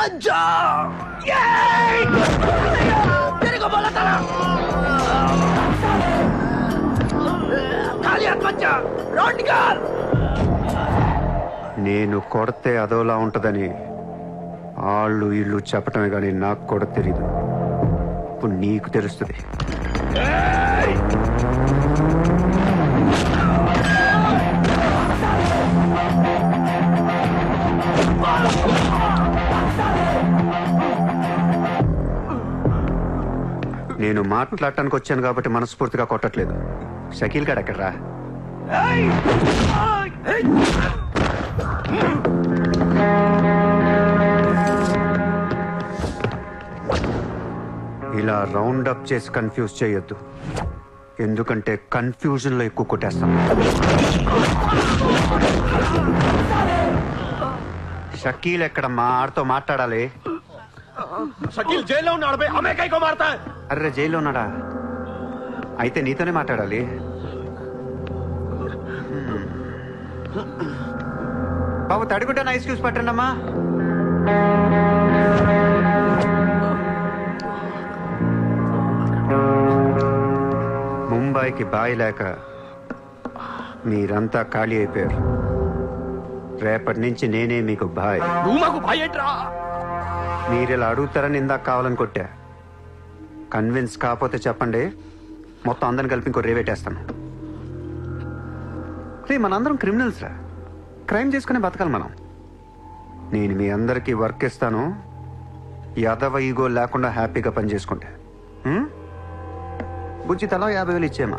ప్రపంచం తిరుగు బలతనం నేను కొడితే అదోలా ఉంటుందని వాళ్ళు ఇల్లు చెప్పటమే కానీ నాకు కూడా తెలీదు. ఇప్పుడు నీకు తెలుస్తుంది. నేను మాట్లాడటానికి వచ్చాను కాబట్టి మనస్ఫూర్తిగా కొట్టట్లేదు. షకీల్ గడ్ ఎక్కడ్రా? ఇలా రౌండ్ అప్ చేసి కన్ఫ్యూజ్ చేయొద్దు. ఎందుకంటే కన్ఫ్యూజన్లో ఎక్కువ కొట్టేస్తాం. షకీల్ ఎక్కడ మా ఆడితో మాట్లాడాలి. షకీల్ జైల్లో ఉన్నాడు బై కైకో మారతా అర్రే జైల్లో ఉన్నాడా? అయితే నీతోనే మాట్లాడాలి. బాబు తడుగుంటాను నైస్ క్యూస్ పట్టండమ్మా ముంబైకి బాయి లేక మీరంతా ఖాళీ అయిపోయారు. రేపటి నుంచి నేనే మీకు బాయ్. భూమకు బాయ్ ఏంట్రా? మీరు ఇలా అడుగుతారని ఇందాక కావాలని కొట్టా. కన్విన్స్ కాకపోతే చెప్పండి. మొత్తం అందరిని కలిపి ఇంకో రేవేటేస్తాను రే మనందరం క్రిమినల్స్ రా. క్రైమ్ చేసుకునే బతకాలి మనం. నేను మీ అందరికీ వర్క్ ఇస్తాను. యాదవ ఈగో లేకుండా హ్యాపీగా పని చేసుకుంటే. బుజ్జి తలా యాభై వేలు ఇచ్చేమా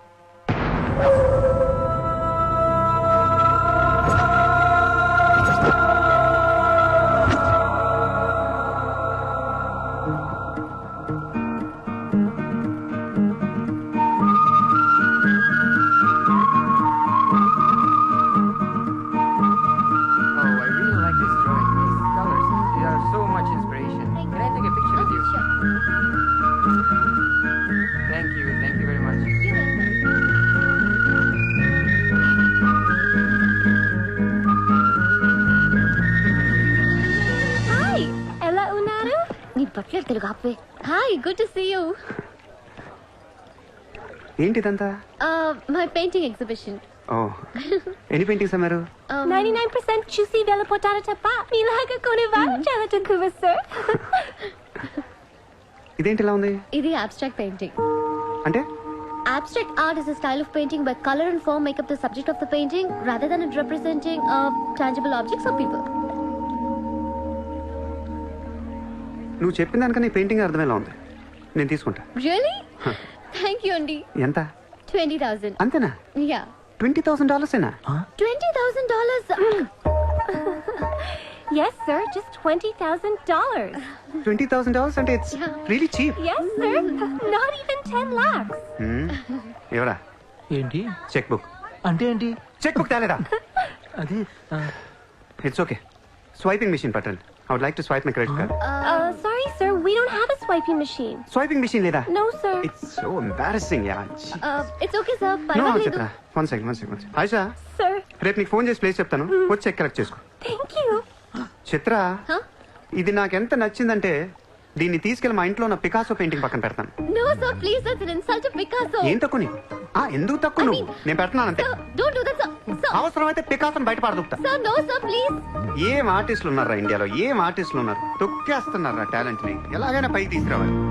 you తెలుగు ఆపే hi good to see you ఏంటిదంతా మై పెయింటింగ్ ఎగ్జిబిషన్ ఓ ఎన్ని పెయింటింగ్స్ అమ్మారు నైన్టీ నైన్ పర్సెంట్ చూసి వెళ్ళిపోతారు తప్ప మీలాగా కొనేవారు చాలా తక్కువ సార్ ఇదేంటి ఇలా ఉంది ఇది అబ్స్ట్రాక్ట్ పెయింటింగ్ అంటే Abstract art is a style of painting where color and form make up the subject of the painting rather than it representing uh, tangible objects or people. నువ్వు చెప్పిన దానికన్నా ఈ పెయింటింగ్ అర్థమేలా ఉంది? నేను తీసుకుంటా. Really? Thank you, Andy. ఎంత? 20,000. అంతేనా? Yeah. Twenty thousand డాలర్సేనా $20,000. Yes, sir, just $20,000. Twenty thousand dollars అంటే it's really cheap Yes, sir, not even 10 lakhs. ఎవరా? ఏంటి? చెక్ బుక్ అంటే ఏంటి? చెక్ బుక్ తేలేదా? అది ఇట్స్ ఓకే స్వైపింగ్ మిషన్ పట్టండి. I would like to swipe my credit card Uh, sorry, sir, we don't have a swiping machine. Swiping machine లేదా? No, sir. It's so embarrassing yeah Uh, it's okay, sir. No పర్వాలేదు చెప్తా one second one second Ayesha Sir, రేపు నీకు phone చేసి place చెప్తాను. వచ్చి cheque collect చేసుకో. Thank you. Chitra Huh? ఇది నాకెంత నచ్చిందంటే దీన్ని తీసుకెళ్ళి మా ఇంట్లో ఉన్న పికాసో పెయింటింగ్ పక్కన పెడతాను. An insult to Picasso. ఏం తక్కువ నీకు? ఆ, ఎందుకు తక్కువ నువ్వు? నేను పెడుతున్నానంతే Sir, don't do that, sir. Sir, అవసరమైతే పికాసోని బయట పడదుకుతా sir, no, sir, please. ఏం ఆర్టిస్టులు ఉన్నారా ఇండియాలో? ఏం ఆర్టిస్టులు ఉన్నారు? తొక్కేస్తున్నారా టాలెంట్ని. ఎలాగైనా పైకి తీసుకురావాలి.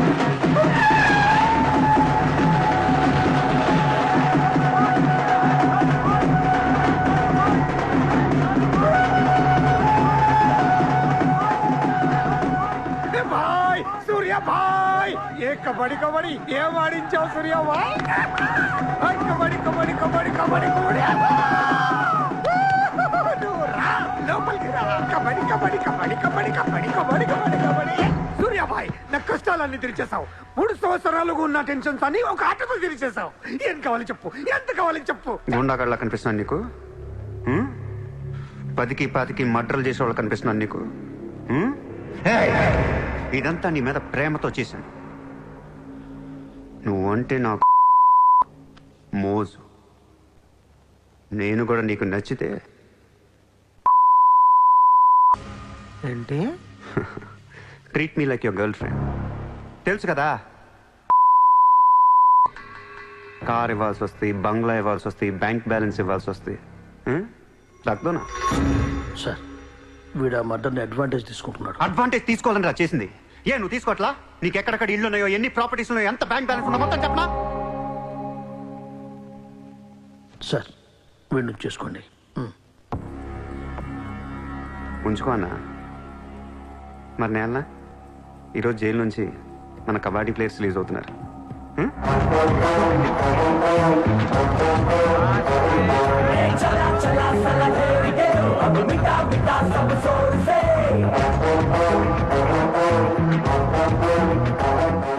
భాయ్ సూర్య భాయ్ ఏ కబడ్డీ కబడ్డీ ఏం ఆడించావు సూర్య భాయ్ కబడి కబడ్డీ కబడ్డీ కబడ్డీ కబడ్డీ కబడ్డీ కబడి కబడి లోపలికి రా. కబడ్డీ కబడ్డీ కబడ్డీ కబడ్డీ కబడ్డీ కబడ్డీ కబడ్డీ కబడ్డీ సూర్య భాయ్ నా కష్టాలన్నీ తీర్చేశావు. మూడు సంవత్సరాలుగా ఉన్న టెన్షన్స్ అన్ని ఒక ఆటతో తీర్చేశావు. ఏం కావాలి చెప్పు ఎంత కావాలి చెప్పు. గుండాగడ్లా కనిపిస్తున్నాను నీకు? పదికి పాతికి మడ్రలు చేసేవాళ్ళు కనిపిస్తున్నాను నీకు? ఇదంతా నీ మీద ప్రేమతో చేశాను. నువ్వు అంటే నాకు మోజు. నేను కూడా నీకు నచ్చితే ఏంటి? Treat me like your girlfriend తెలుసు కదా? కార్ ఇవ్వాల్సి వస్తాయి బంగ్లా ఇవ్వాల్సి వస్తాయి బ్యాంక్ బ్యాలెన్స్ ఇవ్వాల్సి వస్తాయి దక్దోనా సార్ వీడు ఆ మర్డర్ని అడ్వాంటేజ్ తీసుకుంటున్నాడు. అడ్వాంటేజ్ తీసుకోవాలని రా చేసింది. ఏ నువ్వు తీసుకోవట్లా? నీకు ఎక్కడెక్కడ ఇల్లు ఉన్నాయో ఎన్ని ప్రాపర్టీస్ ఉన్నాయో ఎంత బ్యాంక్ బ్యాలెన్స్ ఉందో మొత్తం చెప్పనా? సార్ వీడిని చేసుకోండి. ఉంచుకో అన్న మరి నేలనా ఈరోజు జైలు నుంచి మన కబడ్డీ ప్లేయర్స్ రిలీజ్ అవుతున్నారు?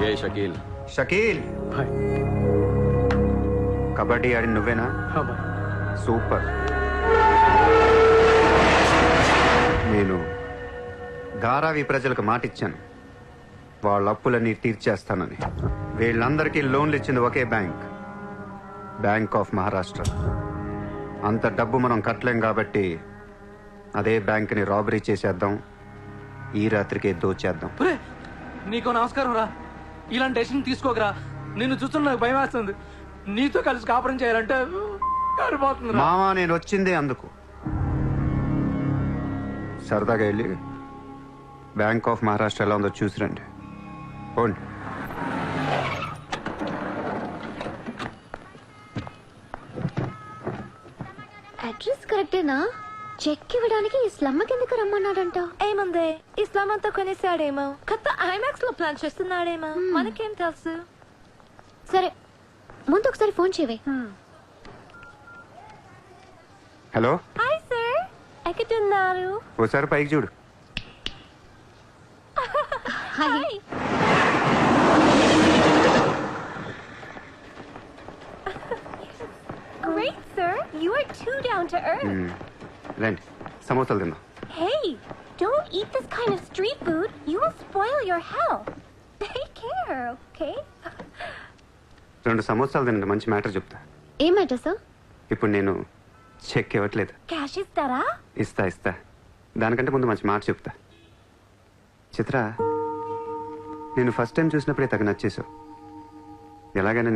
ఏ షకీల్? షకీల్? బాయ్ కబడ్డీ ఆడి నువ్వేనా? బాయ్. సూపర్. నేను ధారావి ప్రజలకు మాటిచ్చాను. వాళ్ళ అప్పులన్నీ తీర్చేస్తానని. వీళ్ళందరికీ లోన్లు ఇచ్చింది ఒకే బ్యాంక్. Bank of Maharashtra. అంత డబ్బు మనం కట్టలేం కాబట్టి అదే బ్యాంక్ని రాబరీ చేసేద్దాం. ఈ రాత్రికే దోచేద్దాం. ఒరే నీకు నమస్కారం రా. ఇలాంటి డెసిషన్ తీసుకోకరా. నిన్ను చూస్తున్న నాకు భయం వేస్తుంది. నీతో కలిసి కాపురం చేయాలంటే కారిపోతుంది మామా నేను వచ్చిందే అందుకు. సరదాగా వెళ్ళి బ్యాంక్ ఆఫ్ మహారాష్ట్ర ఎలా ఉందో చూసిరండి పోండి. అడ్రస్ కరెక్టేనా చెక్ ఇవ్వడానికి ఈ స్లమ్ కిందకి రమ్మన్నాడంట? ఏముంది? ఇస్లాం అంతా కొనేసాడేమో కొత్త ఐమాక్స్లో ప్లాన్ చేస్తున్నాడేమో. మనకేం తెలుసు? సరే ముందు ఒకసారి ఫోన్ చేయవే. హలో? హాయ్ సార్ ఎక్కడున్నారు? ఓసారి పైకి చూడు. Hi Great, sir. You are too down to earth. మ్మ్. రండి సమోసాలు తిందాం. Hey, don't eat this kind of street food. You will spoil your health. Take care, okay? రెండు సమోసాలు తినండి మంచి మ్యాటర్ చెప్తా. ఏం మ్యాటర్ సార్ ఇప్పుడు నేను చెక్ ఇవ్వట్లేదు. Cash ఇస్తారా? ఇస్తా ఇస్తా. దానికంటే ముందు మంచి మాట చెప్తా. చిత్ర నేను ఫస్ట్ టైం చూసినప్పుడే తగ్గ నచ్చేసావు ఎలాగైనా